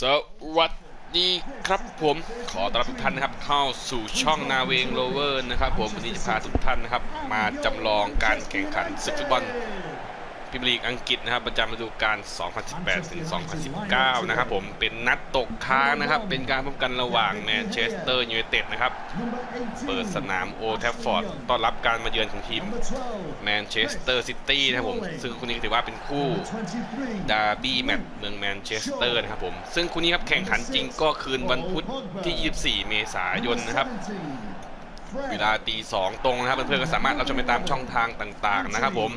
สวัสดีครับผมขอต้อนรับทุกท่านนะครับ เข้าสู่ช่องนาเวงโลเวอร์นะครับผมวันนี้จะพาทุกท่านนะครับ มาจำลองการแข่งขันศึกฟุตบอล พรีเมียร์ลีกอังกฤษนะครับประจำฤดูกาล 2018 ถึง 2019 นะครับผมเป็นนัดตกค้างนะครับ เป็นการพบกันระหว่างแมนเชสเตอร์ยูไนเต็ดนะครับ เปิดสนามโอแทฟฟอร์ดต้อนรับการมาเยือนของทีมแมนเชสเตอร์ซิตี้นะครับผม ซึ่งคู่นี้ถือว่าเป็นคู่ดาร์บี้แมตช์เมืองแมนเชสเตอร์นะครับผม ซึ่งคู่นี้ครับแข่งขันจริงก็คืนวันพุธที่ 24 เมษายนนะครับเวลาตีสองตรงนะครับเพื่อนๆก็สามารถรับชมไปตามช่องทางต่างๆนะครับผม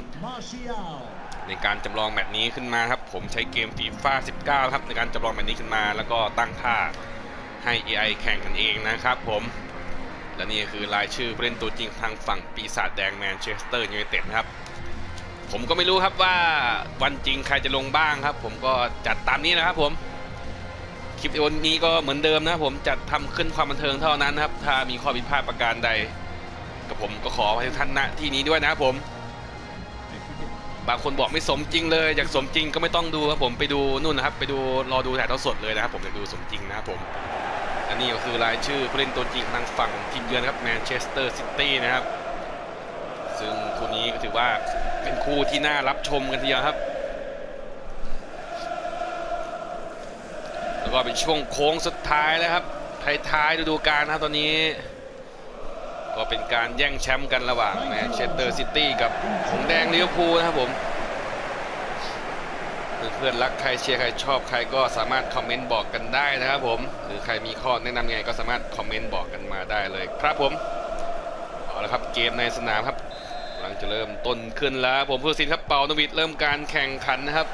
ในการจำลองแมตช์นี้ขึ้นมาครับ ผมใช้เกมฟีฟ่า19 ครับในการจำลองแมตช์นี้ขึ้นมาแล้วก็ตั้งค่าให้ AI แข่งกันเองนะครับผมและนี่คือรายชื่อผู้เล่นตัวจริงทางฝั่งปีศาจแดงแมนเชสเตอร์ยูไนเต็ดนะครับ ผมก็ไม่รู้ครับว่าวันจริงใครจะลงบ้างครับ ผมก็จัดตามนี้นะครับผมคลิปวันนี้ก็เหมือนเดิมนะผมจัดทำขึ้นความบันเทิงเท่านั้นครับ ถ้ามีข้อผิดพลาดประการใดกับผมก็ขอให้ทุกท่านณที่นี้ด้วยนะครับผม บางคนบอกไม่สมจริงเลย อยากสมจริงก็ไม่ต้องดูครับผมไปดูนู่นนะครับ ไปดูรอดูถ่ายทอดสดเลยนะครับผมอยากดูสมจริงนะครับผม อันนี้ก็คือรายชื่อผู้เล่นตัวจริงทางฝั่งทีมเยือนครับแมนเชสเตอร์ซิตี้นะครับ ซึ่งคู่นี้ก็ถือว่าเป็นคู่ที่น่ารับชมกันทีเดียวครับ แล้วก็เป็นช่วงโค้งสุดท้ายแล้วครับท้ายๆฤดูกาลนะตอนนี้ ก็เป็นการแย่งแชมป์กันระหว่างแมนเชสเตอร์ซิตี้กับหงแดงลิเวอร์พูลนะครับผม เพื่อนๆรักใครเชียร์ใครชอบใครก็สามารถคอมเมนต์บอกกันได้นะครับผม หรือใครมีข้อแนะนำยังไงก็สามารถคอมเมนต์บอกกันมาได้เลยครับผม เอาละครับเกมในสนามครับกำลังจะเริ่มต้นขึ้นแล้ว ผมผู้สินครับเปานวิดเริ่มการแข่งขันนะครับ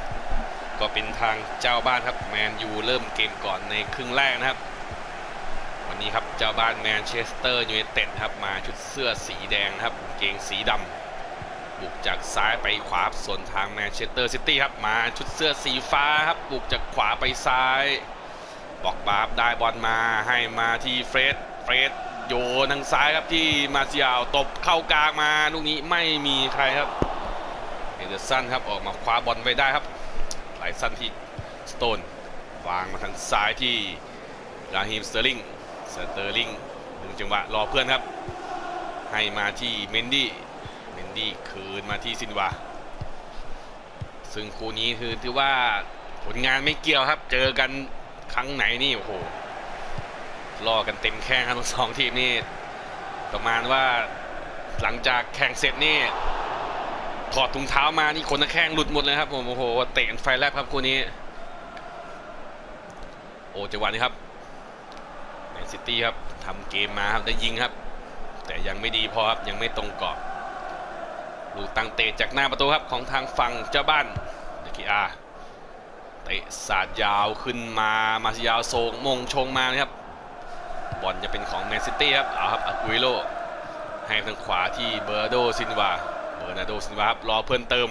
ก็เป็นทางเจ้าบ้านครับแมนยูเริ่มเกมก่อนในครึ่งแรกนะครับ เจ้าบ้านแมนเชสเตอร์ยูไนเต็ดครับมาชุดเสื้อสีแดงครับเกงสีดำบุกจากซ้ายไปขวาส่วนทางแมนเชสเตอร์ซิตี้ครับมาชุดเสื้อสีฟ้าครับบุกจากขวาไปซ้ายบอกบาร์บได้บอลมาให้มาที่เฟรดเฟรดโยนทางซ้ายครับที่มาเซียลตบเข้ากลางมาลูกนี้ไม่มีใครครับเอเดอร์สันครับออกมาคว้าบอลไว้ได้ครับไหลสั้นที่สโตนวางมาทางซ้ายที่ราฮิมสเตอร์ลิง สเตอร์ลิงดึงจังหวะรอเพื่อนครับ ให้มาที่เมนดี้เมนดี้คืนมาที่ซินวาซึ่งคู่นี้คือถือว่าผลงานไม่เกี่ยวครับ เจอกันครั้งไหนนี่โอ้โหรอกันเต็มแข้งครับทั้งสองทีมนี่ประมาณว่าหลังจากแข่งเสร็จนี่ถอดถุงเท้ามานี่คนละแข้งหลุดหมดเลยครับผมโอ้โหเตะกันไฟแลบครับคู่นี้ โอ้จังหวะนี้ครับ ซิตี้ครับทำเกมมาครับได้ยิงครับ แต่ยังไม่ดีพอครับยังไม่ตรงกรอบลูกตั้งเตะจากหน้าประตูครับของทางฝั่งเจ้าบ้านเดกิอาเตะสาดยาวขึ้นมามาซิยาวโซงมงชงมานะครับบอลจะเป็นของแมนซิตี้ครับเอาครับอากุยโลให้ทางขวาที่เบอร์โดซินวาเบอร์นาโดซินวาครับรอเพื่อนเติม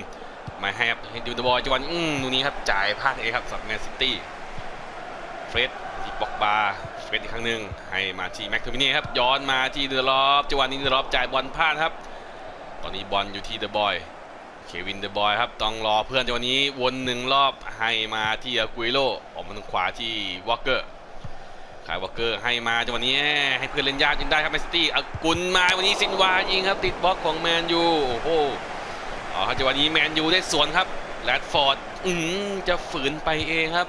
มาให้ครับให้ดูดบอลจังหวะนี้อืมตรงนี้ครับจ่ายพลาดเองครับสำหรับแมนซิตี้เฟรดที่ปอกบา เฟรดอีกครั้งหนึ่งให้มาที่แม็กโทมินีครับย้อนมาที่เดอะลอฟจังหวะนี้เดอะลอฟจ่ายบอลพลาดครับ ตอนนี้บอลอยู่ที่เดอะบอยเควินเดอะบอยครับต้องรอเพื่อนจังหวะนี้วนหนึ่งรอบให้มาที่อากุยโลออกมาทางขวาที่วอลเกอร์ขายวอลเกอร์ให้มาจังหวะนี้ให้เพื่อนเล่นยากยิงได้ครับแมนซิตี้อากุลมาวันนี้ซินวายิงครับติดบล็อกของแมนยูโอ้โหเอาครับจังหวะนี้แมนยูได้สวนครับแรดฟอร์ดอืมจะฝืนไปเองครับ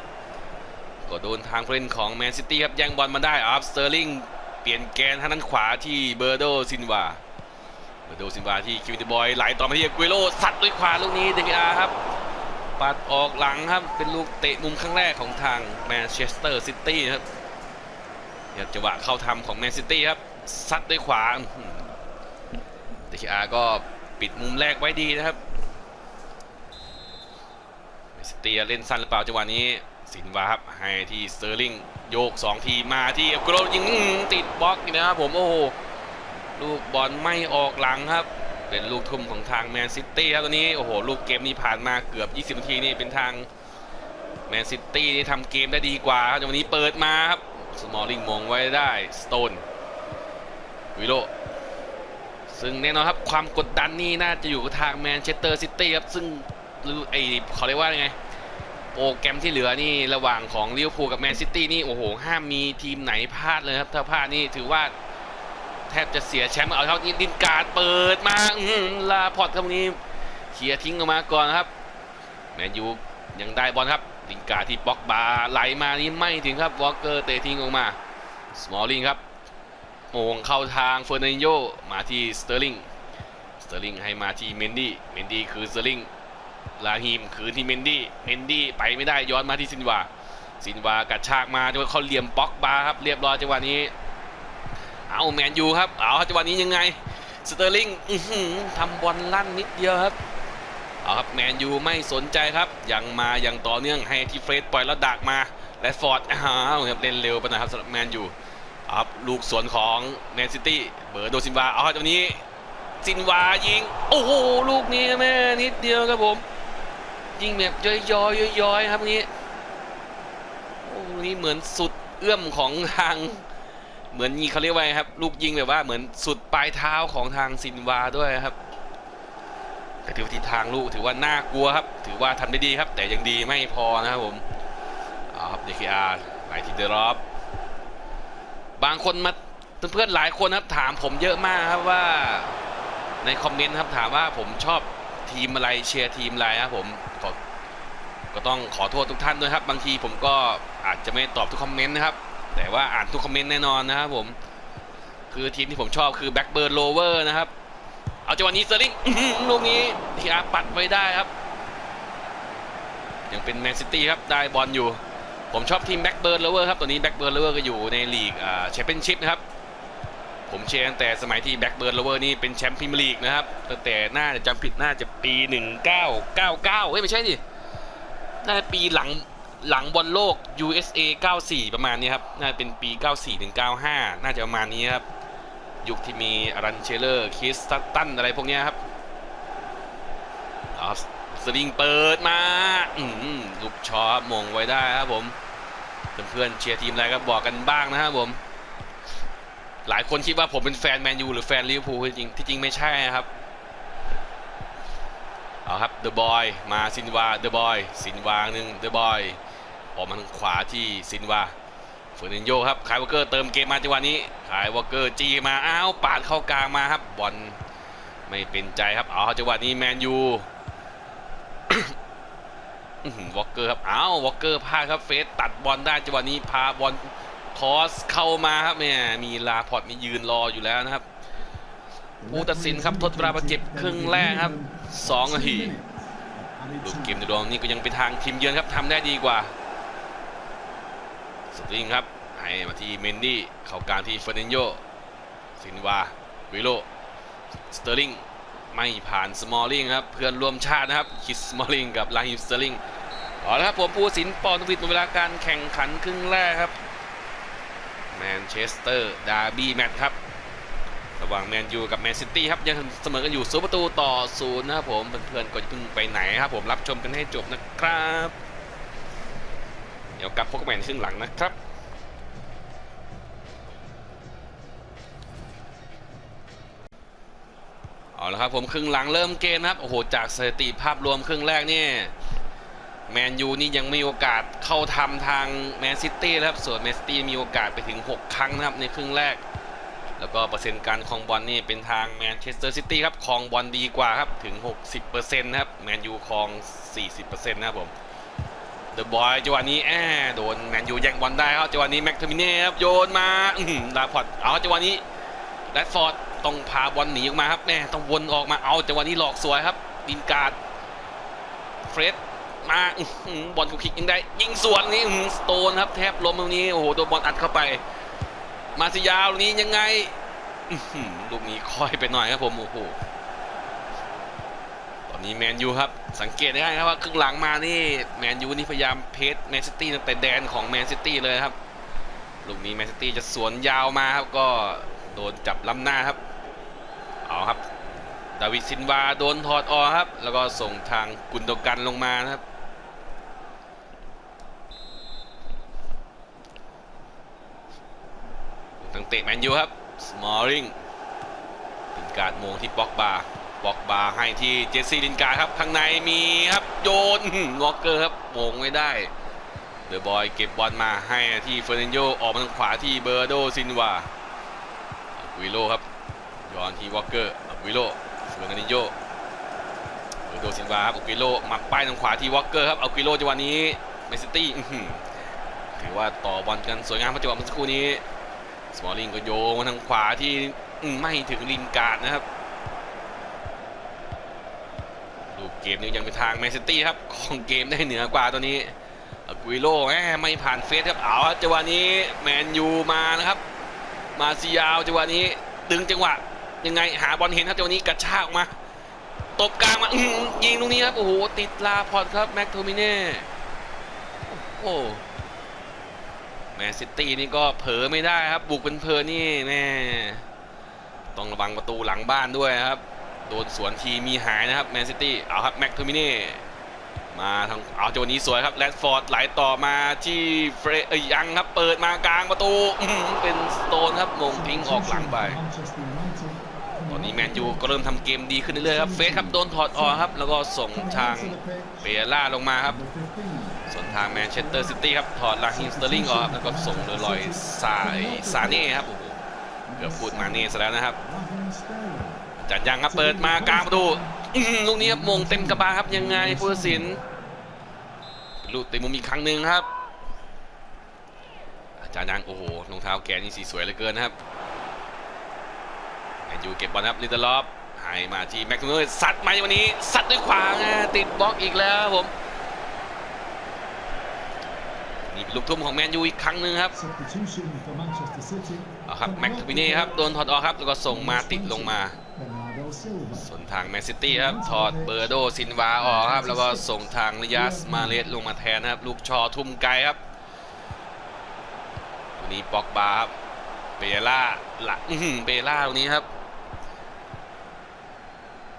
ก็โดนทางเล่นของแมนซิตี้ครับแย่งบอลมาได้อัพสเตอร์ลิงเปลี่ยนแกนทางด้านขวาที่เบอร์โดซินวาเบอร์โดซินวาที่คิวติบอยไหลต่อมาที่กุยโลสัดด้วยขวาลูกนี้เดกอาครับปัดออกหลังครับเป็นลูกเตะมุมครั้งแรกของทางแมนเชสเตอร์ซิตี้ครับเดี๋ยวจังหวะเข้าทำของแมนซิตี้ครับซัดด้วยขวาเดกอาก็ปิดมุมแรกไว้ดีนะครับแมนซิตี้เล่นสั้นหรือเปล่าจังหวะนี้ สินวาครับให้ที่สเตอร์ลิงโยก 2 ทีมาที่เอฟโกรยิงติดบล็อกนะครับผมโอ้โหลูกบอลไม่ออกหลังครับ เป็นลูกทุ่มของทางแมนซิตี้ครับตอนนี้โอ้โหลูกเกมนี้ผ่านมาเกือบ 20 นาทีนี่เป็นทางแมนซิตี้นี่ทำเกมได้ดีกว่าครับวันนี้เปิดมาครับสมอลลิงมงไว้ได้สโตนวิโลซึ่งแน่นอนครับความกดดันนี่น่าจะอยู่กับทางแมนเชสเตอร์ซิตี้ครับซึ่งไอเขาเรียกว่าไง โปรแกรมที่เหลือนี่ระหว่างของลิเวอร์พูลกับแมนซิตี้นี่โอ้โหห้ามมีทีมไหนพลาดเลยครับ ถ้าพลาดนี่ถือว่าแทบจะเสียแชมป์เอาเท่านี้ดินการดเปิดมาลาพอร์ตครับนี้เคลียร์ทิ้งออกมาก่อนครับ แมนยูยังได้บอลครับดินการดที่บล็อกบาไหลมานี่ไม่ถึงครับวอลเกอร์เตะทิ้งออกมาสมอลลิงครับโมงเข้าทางเฟอร์นันโยมาที่สเตอร์ลิงสเตอร์ลิงให้มาที่เมนดี้เมนดี้คือสเตอร์ลิง ลาฮิมคืนที่เมนดี้เมนดี้ไปไม่ได้ย้อนมาที่ซินวาซินวากระชากมาจังหวะเขาเหลี่ยมป๊อกบาครับเรียบร้อยจังหวะนี้ เอาแมนยูครับเอาจังหวะนี้ยังไงสเตอร์ลิงทำบอลลั่นนิดเดียวครับเอาครับแมนยูไม่สนใจครับ ยังมายังต่อเนื่องให้ที่เฟรดปล่อยแล้วดักมาและฟอร์ดอ้าวครับเล่นเร็วไปหน่อยครับสำหรับแมนยูเอาครับลูกสวนของแมนซิตี้เบอร์โดซินวาเอาครับจังหวะนี้ซินวายิง โอ้โห ลูกนี้แม่นิดเดียวครับผม ยิงแบบย้อยๆย้อยครับนี้โอ้นี่เหมือนสุดเอื้อมของทาง เหมือนนี่เขาเรียกว่าไงครับ ลูกยิงแบบว่าเหมือนสุดปลายเท้าของทางซินวาด้วยครับแต่ถือว่าทิศทางลูกถือว่าน่ากลัวครับ ถือว่าทำได้ดีครับ แต่ยังดีไม่พอนะครับผมเอาครับ DKR ไหลทีเดรอปบางคนมาเพื่อนๆหลายคนครับถามผมเยอะมากครับว่าในคอมเมนต์ครับถามว่าผมชอบทีมอะไรเชียร์ทีมอะไรครับผม ก็ต้องขอโทษทุกท่านด้วยครับ บางทีผมก็อาจจะไม่ตอบทุกคอมเมนต์นะครับ แต่ว่าอ่านทุกคอมเมนต์แน่นอนนะครับผมคือทีมที่ผมชอบคือแบ็กเบิร์นโลเวอร์นะครับ เอาจังหวะนี้เซอร์ลิงลูกนี้ทีอาปัดไว้ได้ครับ ยังเป็นแมนซิตี้ครับได้บอลอยู่ ผมชอบทีมแบ็กเบิร์นโลเวอร์ครับตัวนี้แบ็กเบิร์นโลเวอร์ก็อยู่ในลีกอ่าแชมเปี้ยนชิพนะครับผมเชียร์ตั้งแต่สมัยที่แบ็กเบิร์นโลเวอร์นี่เป็นแชมป์พรีเมียร์ลีกนะครับตั้งแต่น่าจะจำผิดน่าจะปี 1999เฮ้ยไม่ใช่ดิ น่าจะปีหลังหลังบอลโลก USA 94 ประมาณนี้ครับ น่าจะเป็นปี 94ถึง95 น่าจะประมาณนี้ครับ ยุคที่มีอารันเชลเลอร์ คิสตันอะไรพวกนี้ครับเอาสลิงเปิดมาลูกชอมงไว้ได้ครับผม เพื่อนๆเชียร์ทีมอะไรก็บอกกันบ้างนะครับผม หลายคนคิดว่าผมเป็นแฟนแมนยูหรือแฟนลิเวอร์พูลจริงที่จริงไม่ใช่นะครับ เดอะบอยมาซินวาเดอะบอยซินวาหนึ่งเดอะบอยออกมาทางขวาที่ซินวาเฟอร์นันโยครับขายวอเกอร์เติมเกมมาจังหวะนี้ขายวอเกอร์จีมาอ้าวปาดเข้ากลางมาครับบอลไม่เป็นใจครับเอาจังหวะนี้แมนยูวอเกอร์ครับอ้าววอเกอร์พลาดครับเฟสตัดบอลได้จังหวะนี้พาบอลคอสเข้ามาครับเนี่ยมีลาพอร์ตมียืนรออยู่แล้วนะครับผู้ตัดสินครับทดเวลาบาดเจ็บครึ่งแรกครับ2นาที ดูเกมในรวมนี่ก็ยังเป็นทางทีมเยือนครับทำได้ดีกว่าสตริงครับให้มาที่เมนดี้เข้ากลางที่เฟอร์นันโยซินวาวิโลสเตอร์ลิงไม่ผ่านสมอลลิงครับเพื่อนร่วมชาตินะครับคิสสมอลลิงกับลาฮิมสเตอร์ลิงเอาละครับผมผู้สินปอนด์วิดหมดเวลาการแข่งขันครึ่งแรกครับแมนเชสเตอร์ดาร์บี้แมตช์ครับ ระหว่างแมนยูกับแมนซิตี้ครับยังเสมอกันอยู่ศูนย์ประตูต่อศูนย์นะครับผมเพื่อนๆก็อย่าเพิ่งไปไหนครับผมรับชมกันให้จบนะครับ เดี๋ยวกลับพบกันใหม่ในครึ่งหลังนะครับเอาละครับผมครึ่งหลังเริ่มเกมนะครับโอ้โหจากสถิติภาพรวมครึ่งแรกนี่แมนยูนี่ยังมีโอกาสเข้าทำทางแมนซิตี้นะครับส่วนแมนซิตี้มีโอกาสไปถึง 6 ครั้งนะครับในครึ่งแรก แล้วก็เปอร์เซ็นต์การครองบอลนี่เป็นทางแมนเชสเตอร์ซิตี้ครับครองบอลดีกว่าครับถึง 60%นะครับแมนยูครอง 40%นะครับผมเดอะบอยจังหวะนี้แอบโดนแมนยูแย่งบอลได้ครับจังหวะนี้แม็กเทมิเน่ครับโยนมาอื้อหือดาพอดเอาจังหวะนี้แรดฟอร์ดต้องพาบอลหนีออกมาครับแม่ต้องวนออกมาเอาจังหวะนี้หลอกสวยครับดินการ์ดเฟรดมาบอลกูคิกยิงได้ยิงสวนนี้สโตนครับแทบล้มตรงนี้โอ้โหโดนบอลอัดเข้าไป มาซิยาวลูกนี้ยังไงลูกนี้ค่อยไปหน่อยครับผมโอ้โหตอนนี้แมนยูครับ สังเกตได้ครับว่าครึ่งหลังมานี่แมนยูนี่พยายามเพสแมนซิตี้ตั้งแต่แดนของแมนซิตี้เลยครับลูกนี้แมนซิตี้จะสวนยาวมาครับก็โดนจับล้ำหน้าครับเอาครับดาวิดซินวาโดนถอดออกครับ แล้วก็ส่งทางกุนโดกันลงมานะครับ ตั้งเตะแมนยูครับสมอลริงเป็นการโมงที่บล็อกบาร์บอกบาให้ที่เจสซี่ลินการ์ดครับข้างในมีครับโยนอื้อหืองอกเกอร์ครับโมงไม่ได้เดอะบอยเก็บบอลมาให้ที่เฟอร์นันโยออกมาทางขวาที่เบอร์โดซินวาวิโลครับย้อนที่วอลเกอร์วิโลเฟอร์นันโยเบอร์โดซินวาครับวิโลหมักป้ายทางขวาที่วอลเกอร์ครับอาวิโลจังหวะนี้แมนซิตี้ถือว่าต่อบอลกันสวยงามเพราะจังหวะเมื่อสักครู่นี้ สมอลลิงก็โยนมาทางขวาที่ไม่ถึงลินการ์ดนะครับดูเกมนี้ยังเป็นทางแมนซิตี้ครับของเกมได้เหนือกว่าตัวนี้อกุยโร่แหมไม่ผ่านเฟสครับเอาครับจังหวะนี้แมนยูมานะครับ มาซิยาวจังหวะนี้ดึงจังหวะยังไงหาบอลเห็นครับจังหวะนี้กระชากออกมาตบกลางมาอืยิงตรงนี้ครับโอ้โหติดลาพอร์ตครับแม็กโทมิเน่โอ้ แมนซิตี้นี่ก็เผลอไม่ได้ครับ บุกเป็นเพลินนี่แม่ต้องระวังประตูหลังบ้านด้วยครับ โดนสวนทีมีหายนะครับแมนซิตี้เอาครับแม็กโทมิเน่มาทางเอาจังหนี้สวยครับแรดฟอร์ดไหลต่อมาที่เฟรยังครับเปิดมากลางประตูเป็นสโตนครับมงทิ้งออกหลังไปตอนนี้แมนยูก็เริ่มทำเกมดีขึ้นเรื่อยๆครับเฟสครับโดนถอดออกครับ แล้วก็ส่งทางเปียล่าลงมาครับ ส่วนทางแมนเชสเตอร์ซิตี้ครับ ถอดลาฮิมสเตอร์ลิงออกแล้วก็ส่งโดยลอยซาซาเน่ครับโอ้โหเกือบพูดมาเน่ซะแล้วนะครับจัดยังครับเปิดมากลางประตูลูกนี้ครับมงเต็มกระบาครับยังไงผู้ตัดสินลูกเต็มมุมอีกครั้งหนึ่งครับอาจารย์ยังโอ้โหรองเท้าแกนี่สีสวยเหลือเกินนะครับแมนยูเก็บบอลครับลิตเติ้ลลอฟให้มาที่แม็กซ์เนอร์ซัดมาวันนี้ซัดด้วยขวาติดบล็อกอีกแล้วผมนี่เป็น ลูกทุ่มของแมนยูอีกครั้งหนึ่งครับเอาครับแม็กทูมิเน่ครับโดนถอดออกครับแล้วก็ส่งมาติดลงมา ส่วนทางแมนซิตี้ครับถอดเบอร์โดซินวาออกครับ แล้วก็ส่งทางริยัสมาเลสลงมาแทนนะครับ ลูกชอทุ่มไกลครับวันนี้ปอกบาครับเปล่าหลักอื้อหือเปล่าตรงนี้ครับ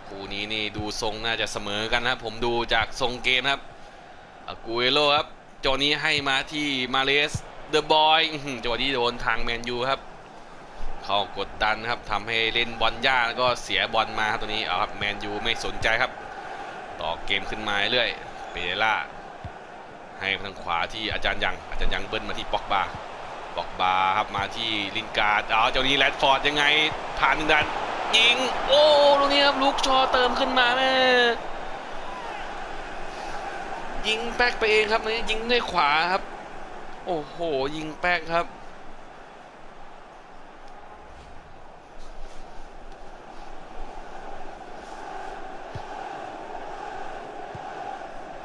คู่นี้นี่ดูทรงน่าจะเสมอกันครับ ผมดูจากทรงเกมครับอากูเอโลครับ จอนี้ให้มาที่มาเลสเดอะบอยจังหวะนี้โดนทางแมนยูครับ เขากดดันครับทำให้เล่นบอลยากแล้วก็เสียบอลมาครับตัวนี้เอาครับแมนยูไม่สนใจครับ ต่อเกมขึ้นมาเรื่อยเปเรล่าให้ทางขวาที่อาจารย์ยังอาจารย์ยังเบิ้ลมาที่ป็อกบาป็อกบาครับมาที่ลินการ์ดเอาเจ้านี้แรดฟอร์ดยังไงผ่านหนึ่งดันยิงโอ้ลูกนี้ครับลูกชอเติมขึ้นมาแม่ ยิงแป๊กไปเองครับนี่ยิงด้วยขวาครับ โอ้โห ยิงแป๊กครับ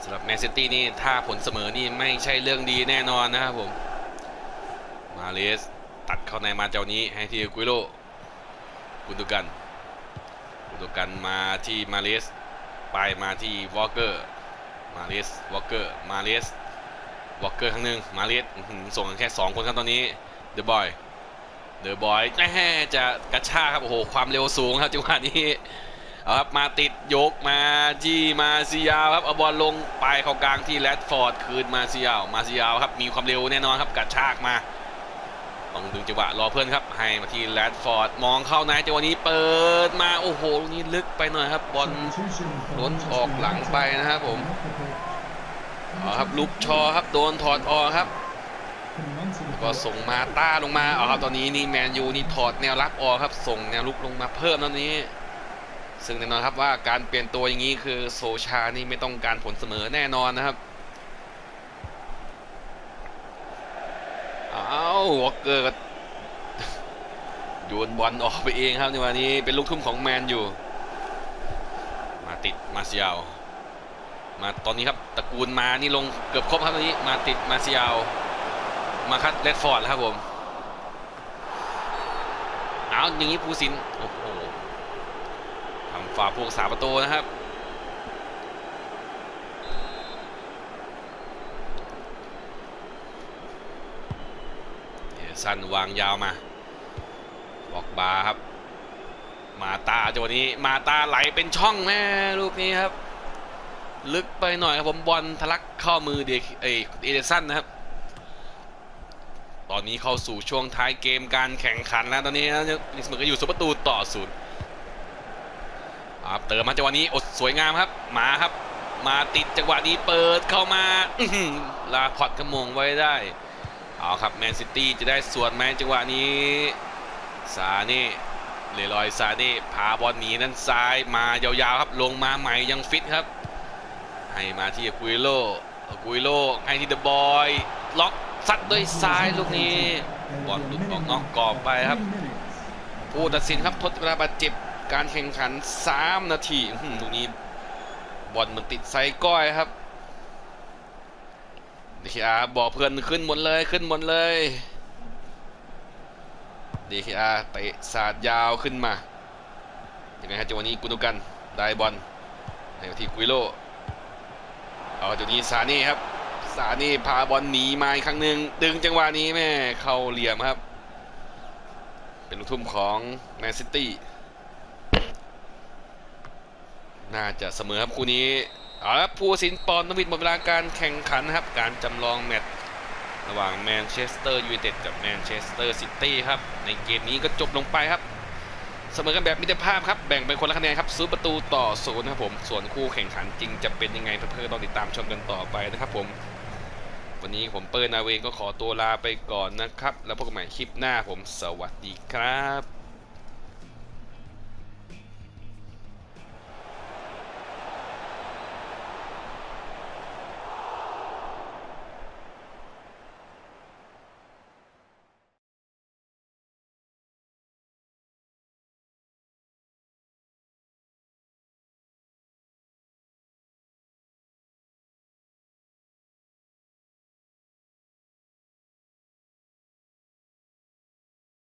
สำหรับแมนซิตี้นี่ถ้าผลเสมอนี่ไม่ใช่เรื่องดีแน่นอนนะครับผม มาเลสตัดเข้าในมาเจ้านี้ให้ที่กุยโรกุนตุกันกุนตุกันมาที่มาเลส ไปมาที่วอลเกอร์ มาเลสวอลเกอร์มาเลสวอลเกอร์ครั้งหนึ่งมาเลสส่งกันแค่2คนครับตอนนี้เดอะบอยเดอะบอยแม่จะกระชากครับโอ้โหความเร็วสูงครับจังหวะนี้เอาครับมาติดยกมาจี้มาซิยาวครับเอาบอลลงไปเข้ากลางที่แรดฟอร์ดคืนมาซิยาวมาซิยาวครับมีความเร็วแน่นอนครับกระชากมา ต้องดึงจังหวะรอเพื่อนครับ ให้มาที่แรดฟอร์ดมองเข้าในจังหวะนี้เปิดมาโอ้โหลูกนี้ลึกไปหน่อยครับบอลล้นออกหลังไปนะครับผม United. เอาครับลุกชอครับโดนถอดออกครับแล้วก็ส่งมาต้าลงมาเอาครับตอนนี้นี่แมนยูนี่ถอดแนวรับออกครับ ส่งแนวลุกลงมาเพิ่มตอนนี้ ซึ่งแน่นอนครับว่าการเปลี่ยนตัวอย่างนี้คือโซชานี่ไม่ต้องการผลเสมอแน่นอนนะครับ อ้าววอลเกอร์ก็โยนบอลออกไปเองครับในวันนี้เป็นลูกทุ่มของแมนอยู่ มาติดมาเซียลมาตอนนี้ครับตระกูลมานี่ลงเกือบครบครับตอนนี้มาติดมาเซียลมาคัดเลดฟอร์ดแล้วครับผมเอาอย่างนี้ภูสินทร์โอ้โหทำฝ่าพวกสาประตูนะครับ เดี๋ยว สั้นวางยาวมา บอกบาครับ มาตาจังหวะนี้มาตาไหลเป็นช่องแม่ลูกนี้ครับ ลึกไปหน่อยครับผมบอลทะลักเข้ามือเดกเอเอเดสันนะครับ ตอนนี้เข้าสู่ช่วงท้ายเกมการแข่งขันแล้วตอนนี้นะนี่เสมอกันอยู่สุประตูต่อศูนย์เอ่าเติมมาจังหวะนี้อดสวยงามครับ มาครับ มาติดจังหวะนี้เปิดเข้ามาลาพอดกระมงไว้ได้ เอาครับแมนซิตี้จะได้ส่วนไหมจังหวะนี้ ซาเน่เลรอยซาเน่พาบอลหนีนั้นซ้ายมายาวๆครับ ลงมาใหม่ยังฟิตครับ ให้มาที่อากุยโลอากุยโลให้ที่เดอะบอยล็อกซัดด้วยซ้ายลูกนี้บอลหลุดออกนอกกรอบไปครับ ผู้ตัดสินครับทดเวลาบาดเจ็บการแข่งขัน 3 นาทีหือลูกนี้บอลมันติดไซก้อยครับ ดีคีอาบอกเพื่อนขึ้นหมดเลยขึ้นหมดเลยดีคีอาเตะสาดยาวขึ้นมายังไงครับจังหวะนี้กุนดูกันได้บอลให้มาที่กุยโลเอาจังหวะนี้ซานี่ครับซานี่พาบอลหนีมาอีกครั้งหนึ่งดึงจังหวะนี้แม่เข้าเหลี่ยมครับ เป็นลูกทุ่มของแมนซิตี้น่าจะเสมอครับคู่นี้ เอาละผู้ตัดสินปอนด์นวิดหมดเวลาการแข่งขันนะครับ การจำลองแมตช์ระหว่างแมนเชสเตอร์ยูไนเต็ดกับแมนเชสเตอร์ซิตี้ครับ ในเกมนี้ก็จบลงไปครับ เสมอกันแบบมิตรภาพครับ แบ่งเป็นคนละคะแนนครับซื้อประตูต่อศูนย์ครับผม ส่วนคู่แข่งขันจริงจะเป็นยังไงเพื่อนๆต้องติดตามชมกันต่อไปนะครับผม วันนี้ผมเปิดนาเวงก็ขอตัวลาไปก่อนนะครับ แล้วพบกันใหม่คลิปหน้าผมสวัสดีครับ